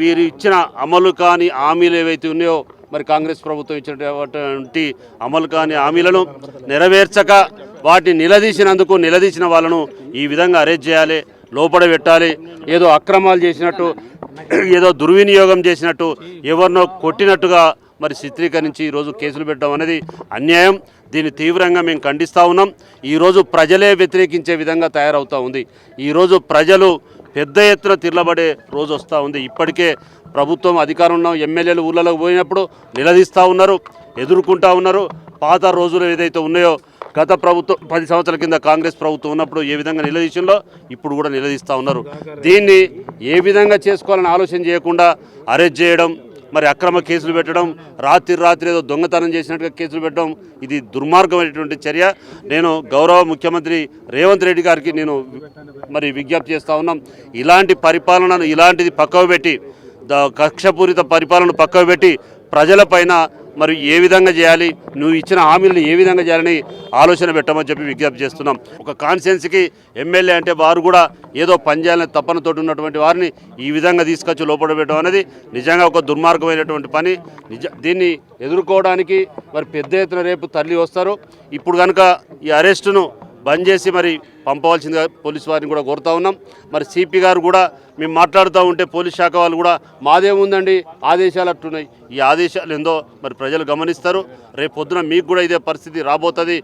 వీరు ఇచ్చిన అమలు కాని హామీలు ఏవైతే ఉన్నాయో మరి కాంగ్రెస్ ప్రభుత్వం ఇచ్చినటువంటి అమలు కాని హామీలను నెరవేర్చక వాటిని నిలదీసినందుకు నిలదీసిన వాళ్ళను ఈ విధంగా అరెస్ట్ చేయాలి లోపల పెట్టాలి. ఏదో అక్రమాలు చేసినట్టు ఏదో దుర్వినియోగం చేసినట్టు ఎవరినో కొట్టినట్టుగా మరి చిత్రీకరించి ఈరోజు కేసులు పెట్టడం అనేది అన్యాయం. దీన్ని తీవ్రంగా మేము ఖండిస్తూ ఉన్నాం. ఈరోజు ప్రజలే వ్యతిరేకించే విధంగా తయారవుతూ ఉంది. ఈరోజు ప్రజలు పెద్ద ఎత్తున తిరలబడే రోజు వస్తూ ఉంది. ఇప్పటికే ప్రభుత్వం అధికారం ఉన్న ఎమ్మెల్యేలు ఊళ్ళలోకి పోయినప్పుడు నిలదీస్తూ ఉన్నారు ఎదుర్కొంటూ ఉన్నారు. పాత రోజులు ఏదైతే ఉన్నాయో గత ప్రభుత్వం పది సంవత్సరాల కింద కాంగ్రెస్ ప్రభుత్వం ఉన్నప్పుడు ఏ విధంగా నిలదీసిందో ఇప్పుడు కూడా నిలదీస్తూ ఉన్నారు. దీన్ని ఏ విధంగా చేసుకోవాలని ఆలోచన చేయకుండా అరెస్ట్ చేయడం మరి అక్రమ కేసులు పెట్టడం రాత్రి రాత్రి ఏదో దొంగతనం చేసినట్టుగా కేసులు పెట్టడం ఇది దుర్మార్గమైనటువంటి చర్య. నేను గౌరవ ముఖ్యమంత్రి రేవంత్ రెడ్డి గారికి నేను మరి విజ్ఞప్తి చేస్తూ ఉన్నాం. ఇలాంటి పరిపాలనను ఇలాంటిది పక్కకు పెట్టి ద- కక్షపూరిత పరిపాలన పక్కకు పెట్టి ప్రజలపైన మరి ఏ విధంగా చేయాలి? నువ్వు ఇచ్చిన హామీలను ఏ విధంగా చేయాలని ఆలోచన పెట్టమని చెప్పి విజ్ఞప్తి చేస్తున్నాం. ఒక కాన్స్టిట్యున్సీకి ఎమ్మెల్యే అంటే వారు కూడా ఏదో పనిచేయాలని తప్పనతోటి ఉన్నటువంటి వారిని ఈ విధంగా తీసుకొచ్చి లోపడబెట్టడం అనేది నిజంగా ఒక దుర్మార్గమైనటువంటి పని. నిజ దీన్ని ఎదుర్కోవడానికి మరి పెద్ద ఎత్తున రేపు తరలి వస్తారు. ఇప్పుడు కనుక ఈ అరెస్టును బంద్ చేసి మరి పంపవలసిందిగా పోలీసు వారిని కూడా కోరుతా ఉన్నాం. మరి సిపి గారు కూడా మేము మాట్లాడుతూ ఉంటే పోలీస్ శాఖ వాళ్ళు కూడా మాదేముందండి? ఆదేశాలు అట్టున్నాయి. ఈ ఆదేశాలు ఏందో మరి ప్రజలు గమనిస్తారు. రేపు పొద్దున మీకు కూడా ఇదే పరిస్థితి రాబోతుంది.